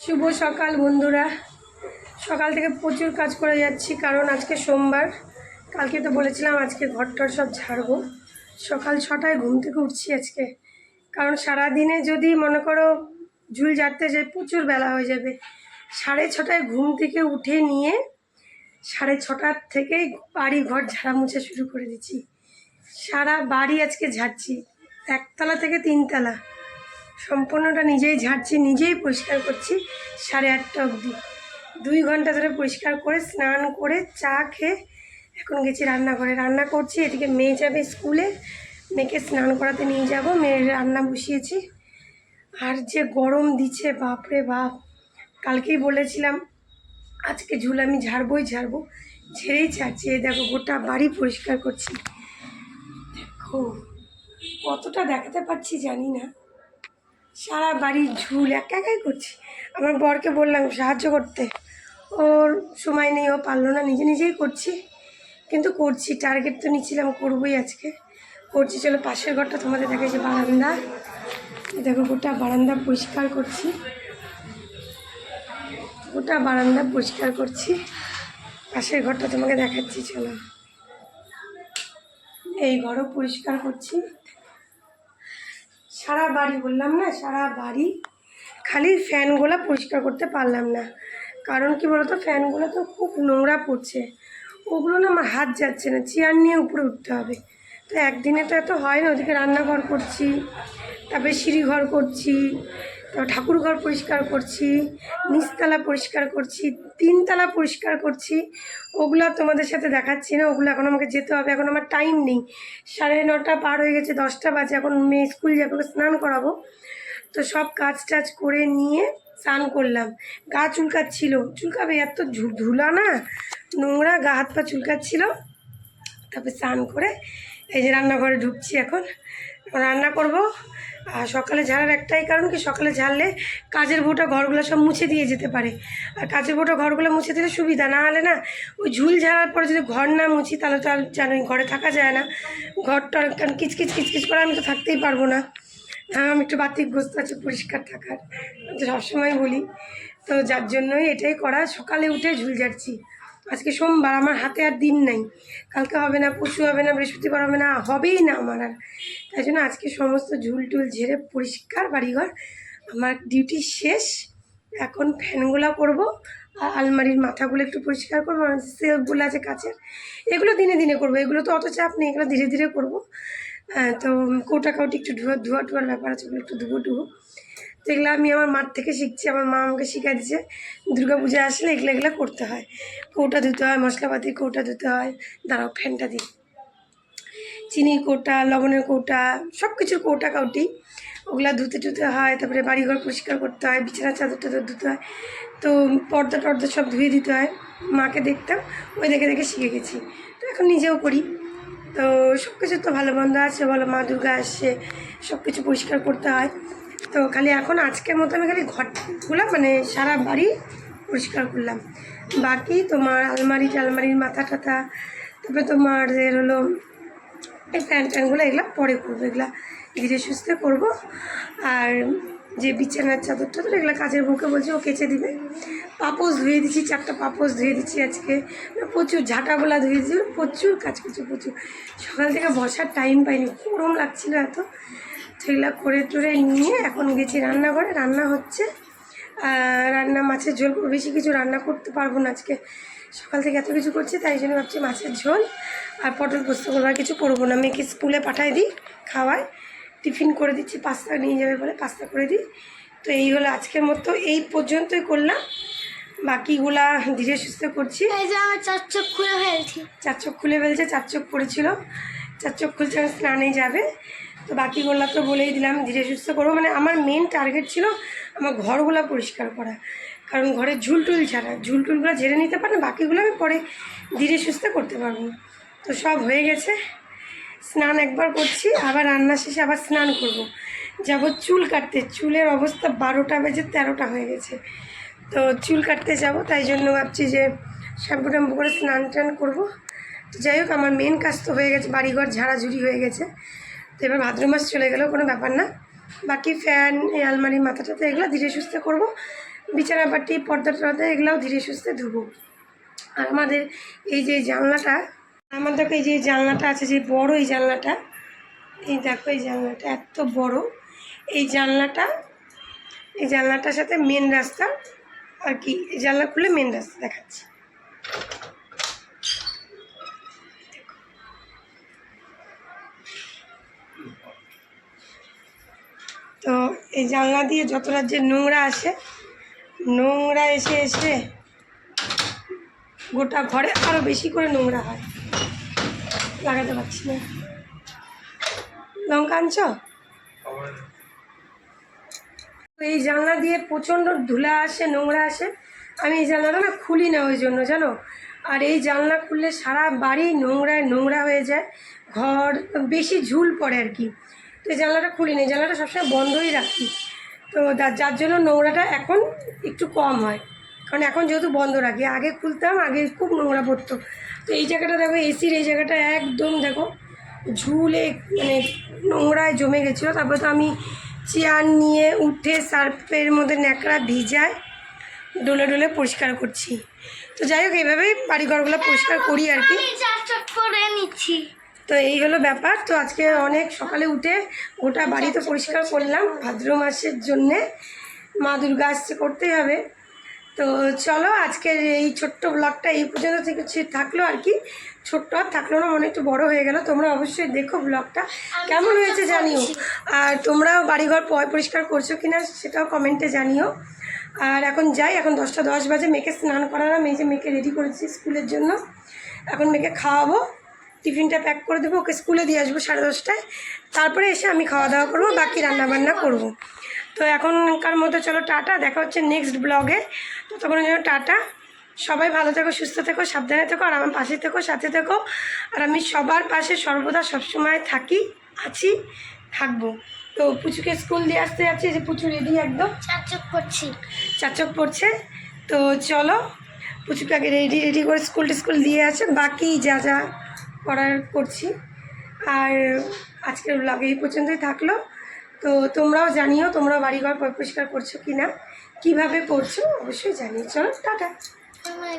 শুভ সকাল বন্ধুরা। সকাল থেকে প্রচুর কাজ করে যাচ্ছি, কারণ আজকে সোমবার। কালকে তো বলেছিলাম আজকে ঘরটর সব ঝাড়বো। সকাল ছটায় ঘুম থেকে উঠছি আজকে। কারণ সারা দিনে যদি মনে করো ঝুল ঝাড়তে যাই, প্রচুর বেলা হয়ে যাবে। সাড়ে ছটায় ঘুম থেকে উঠে নিয়ে সাড়ে ছটার থেকেই বাড়ি ঘর ঝাড়া মুছা শুরু করে দিচ্ছি। সারা বাড়ি আজকে ঝাড়ছি। একতলা থেকে তিনতলা। সম্পূর্ণটা নিজেই ঝাড়ছি, নিজেই পরিষ্কার করছি সাড়ে আটটা অবধি। দুই ঘণ্টা ধরে পরিষ্কার করে স্নান করে চা খেয়ে এখন গেছি রান্নাঘরে। রান্না করছি, এদিকে মেয়ে যাবে স্কুলে, মেয়েকে স্নান করাতে নিয়ে যাব, মেয়ের রান্না বসিয়েছি। আর যে গরম দিচ্ছে, বাপরে বাপ। কালকেই বলেছিলাম, আজকে ঝুল আমি ঝাড়বই ঝাড়বো, ঝেড়েই ছাড়ছি। এই দেখো, গোটা বাড়ি পরিষ্কার করছি। দেখো, কতটা দেখাতে পারছি জানি না। সারা বাড়ির ঝুল একা একাই করছি। আমার বরকে বললাম, সাহায্য করতে। ওর সময় নেই, ও পারল না, নিজে নিজেই করছি। কিন্তু করছি টার্গেট তো নিচ্ছিলাম, করবোই আজকে। করছি, চলো পাশের ঘরটা তোমাদের দেখে যে বারান্দা। দেখো, গোটা বারান্দা পরিষ্কার করছি। গোটা বারান্দা পরিষ্কার করছি। পাশের ঘরটা তোমাকে দেখাচ্ছি, চলো। এই ঘরও পরিষ্কার করছি। সারা বাড়ি বললাম না, সারা বাড়ি। খালি ফ্যানগুলো পরিষ্কার করতে পারলাম না। কারণ কি বলতো, ফ্যানগুলো তো খুব নোংরা পড়ছে। ওগুলো না আমার হাত যাচ্ছে না, চেয়ার নিয়ে উপরে উঠতে হবে। তো একদিনে তো এত হয় না, ওদিকে রান্নাঘর করছি, তারপরে সিঁড়িঘর করছি তারপর ঠাকুর ঘর পরিষ্কার করছি, নিচতলা পরিষ্কার করছি, তিনতলা পরিষ্কার করছি। ওগুলো তোমাদের সাথে দেখাচ্ছি না, ওগুলো এখন আমাকে যেতে হবে, এখন আমার টাইম নেই। সাড়ে নটা পার হয়ে গেছে, দশটা বাজে, এখন মেয়ে স্কুল যাবে, ওকে স্নান করাবো। তো সব কাজ টাজ করে নিয়ে স্নান করলাম। গা চুলকাচ্ছিল। চুলকাবে, এত ধুলা না, নোংরা, গা হাত পা চুলকাচ্ছিল। তারপরে স্নান করে এই যে রান্নাঘরে ঢুকছি এখন। রান্না করব। আর সকালে ঝাড়ার একটাই কারণ কি, সকালে ঝাড়লে কাজের ভোটা ঘরগুলো সব মুছে দিয়ে যেতে পারে। আর কাজের ভোটা ঘরগুলো মুছে দিলে সুবিধা, না হলে না ওই ঝুল ঝাড়ার পরে যদি ঘর না মুছি তাহলে তো আর জানোই ঘরে থাকা যায় না। ঘরটা কারণ কিচকিচ কিচকিচ করে আমি তো থাকতেই পারব না। হ্যাঁ আমি একটু বাতিগ্রস্ত আছে, পরিষ্কার থাকার। সবসময় বলি। তো যার জন্যই এটাই করা। সকালে উঠে ঝুল ঝাড়ছি। আজকে সোমবার, আমার হাতে আর দিন নাই। কালকে হবে না, পরশু হবে না, বৃহস্পতিবার হবে না, হবেই না আমার আর। তাই জন্য আজকে সমস্ত ঝুল টুল ঝেড়ে পরিষ্কার বাড়িঘর, আমার ডিউটি শেষ। এখন ফ্যানগুলো করব, আর আলমারির মাথাগুলো একটু পরিষ্কার করব, আর সেলফগুলো আছে কাছের এগুলো দিনে দিনে করব। এগুলো তো অত চাপ নেই, এগুলো ধীরে ধীরে করব। তো কৌটা কাউটি একটু ধোয়া ধোয়া টুয়ার ব্যাপার আছে, ওগুলো একটু ধুবো টুবো। এগুলো আমি আমার মার থেকে শিখছি, আমার মা আমাকে শিখা দিচ্ছে দুর্গা পূজা আসলে এগুলো এগুলো করতে হয়। কৌটা ধুতে হয়, মশলাপাতি কৌটা ধুতে হয়। দাঁড়াও, ফ্যানটা দিই। চিনির কৌটা, লবণের কৌটা সব কিছুর কৌটা কাউটি। ওগুলা ধুতে টুতে হয়, তারপরে বাড়িঘর পরিষ্কার করতে হয়, বিছানা, চাদর টাদর ধুতে হয়। তো পর্দা টর্দা সব ধুয়ে দিতে হয়। মাকে দেখতাম, ওই দেখে দেখে শিখে গেছি। তো এখন নিজেও করি। তো সব কিছু তো ভালো মন্দ আছে বলো মা দুর্গা আসছে সব কিছু পরিষ্কার করতে হয়। তো খালি এখন আজকের মতো আমি খালি ঘর ঘরগুলো মানে সারা বাড়ি পরিষ্কার করলাম। বাকি তোমার আলমারি টালমারির মাথা টাথা তারপরে তোমার এর হলো এই ফ্যান ট্যানগুলো এগুলো পরে করব এগুলো ধীরে সুস্থে করব। আর যে বিছানার চাদর টাদর এগুলো কাজের বুকে বলছি ও কেচে দিবে। পাপোস ধুয়ে দিচ্ছি চারটা পাপোস ধুয়ে দিচ্ছি আজকে। না, প্রচুর ঝাঁটাগুলা ধুয়ে দিচ্ছি প্রচুর কাজ করছি প্রচুর। সকাল থেকে বসার টাইম পাইনি গরম লাগছিল এত। সেগুলো করে টরে নিয়ে এখন গেছি রান্নাঘরে। রান্না হচ্ছে। রান্না মাছের ঝোল। বেশি কিছু রান্না করতে পারব না আজকে। সকাল থেকে এত কিছু করছি তাই জন্য ভাবছি মাছের ঝোল আর পটল পোস্ত করব। আর কিছু করব না। মেয়েকে স্কুলে পাঠাই দিই খাওয়াই টিফিন করে দিচ্ছি পাস্তা নিয়ে যাবে বলে পাস্তা করে দিই। তো এই হলো আজকের মতো। এই পর্যন্তই করলাম। বাকিগুলা ধীরে সুস্থ করছি। এই যে আমার চার চোখ খুলে ফেলছি। চার চোখ খুলে ফেলছে চার চোখ পড়েছিল। চার চোখ খুলছে স্নানে যাবে। তো বাকিগুলো তো বলেই দিলাম, ধীরে সুস্থ করব। মানে আমার মেন টার্গেট ছিল আমার ঘরগুলো পরিষ্কার করা। কারণ ঘরে ঝুলটুল ছাড়া, ঝুলটুলগুলো ঝেড়ে নিতে পারে, বাকিগুলো আমি পরে ধীরে সুস্থ করতে পারব। তো সব হয়ে গেছে। স্নান একবার করছি, আবার রান্না শেষে আবার স্নান করব। যাব চুল কাটতে, চুলের অবস্থা বারোটা বেজে তেরোটা হয়ে গেছে। তো চুল কাটতে যাব, তাই জন্য ভাবছি যে শ্যাম্পু ট্যাম্পু করে স্নান টান করব। তো যাই হোক, আমার মেন কাজ তো হয়ে গেছে, বাড়িঘর ঝাড়াঝুড়ি হয়ে গেছে। তো এবার ভাদ্র মাস চলে গেলেও কোনো ব্যাপার না। বাকি ফ্যান, এই আলমারির মাথাটাতে এগুলো ধীরে সুস্থে করব। বিছানা পাটি পর্দা টর্দা এগুলোও ধীরে সুস্থে ধুবো। আর আমাদের এই যে জানলাটা আমাদের এই যে জানলাটা আছে, যে বড় এই জানলাটা, এই দেখো এই জানলাটা এত বড়। এই জানলাটা, এই জানলাটার সাথে মেন রাস্তা আর কি জানলা খুলে মেন রাস্তা দেখাচ্ছি তো এই জানলা দিয়ে যত রাজ্যের নোংরা আসে, নোংরা এসে এসে গোটা ঘরে আরও বেশি করে নোংরা হয়। লাগাতে পারছি না। লঙ্কা আনছ? এই জানলা দিয়ে প্রচণ্ড ধুলা আসে, নোংরা আসে। আমি এই জানলাটা না খুলি না ওই জন্য, জানো? আর এই জানলা খুললে সারা বাড়ি নোংরায় নোংরা হয়ে যায়। ঘর, বেশি ঝুল পড়ে আর কি। তো এই জানলাটা খুলি না জানলাটা সবসময় বন্ধই রাখি। তো যার জন্য নোংরাটা এখন একটু কম হয়। কারণ এখন যেহেতু বন্ধ রাখি, আগে খুলতাম, আগে খুব নোংরা পড়তো। তো এই জায়গাটা দেখো, এসির এই জায়গাটা একদম দেখো, ঝুলে মানে নোংরায় জমে গেছিল। তারপরে তো আমি চেয়ার নিয়ে উঠে সার্ফের মধ্যে ন্যাকড়া ভিজায় ডলে ডলে পরিষ্কার করছি। তো যাই হোক এইভাবেই বাড়িঘরগুলো পরিষ্কার করি আর কি। করে নিচ্ছি। তো এই হলো ব্যাপার। তো আজকে অনেক সকালে উঠে গোটা বাড়ি তো পরিষ্কার করলাম ভাদ্র মাসের জন্যে। মা দুর্গা আসছে করতেই হবে। তো চলো আজকের এই ছোট্ট ব্লগটা এই পর্যন্ত থেকে থাকল আর কি। ছোট্ট আর থাকল না মনে একটু বড় হয়ে গেল। তোমরা অবশ্যই দেখো ব্লগটা কেমন হয়েছে জানিও। আর তোমরাও বাড়িঘর পয় পরিষ্কার করছ কিনা সেটাও কমেন্টে জানিও। আর এখন যাই এখন দশটা দশ বাজে। মেয়েকে স্নান করালাম। এই যে মেয়েকে রেডি করেছি স্কুলের জন্য। এখন মেয়েকে খাওয়াবো। টিফিনটা প্যাক করে দেবো ওকে স্কুলে দিয়ে আসব সাড়ে দশটায়। তারপরে এসে আমি খাওয়া দাওয়া করব বাকি রান্না বান্না করব। তো এখনকার মতো চলো টাটা দেখা হচ্ছে নেক্সট ব্লগে তো তখন যেন টাটা। সবাই ভালো থেকো সুস্থ থেকো সাবধানে থেকো আর আমার পাশে থেকো সাথে থেকো। আর আমি সবার পাশে সর্বদা সবসময় থাকি আছি থাকব। তো পুচুকে স্কুল দিয়ে আসতে যাচ্ছি যে পুচু রেডি একদম। চার চক করছি চাচক পড়ছে। তো চলো পুচুকে আগে রেডি রেডি করে স্কুল টিস্কুল দিয়ে আছে বাকি যা যা করার করছি। আর আজকের ব্লগে এই পর্যন্তই থাকল। তো তোমরাও জানিও তোমরা বাড়িঘর পরিষ্কার করছ কি না কীভাবে করছ অবশ্যই জানিয়ে চলো, টাটা। আমার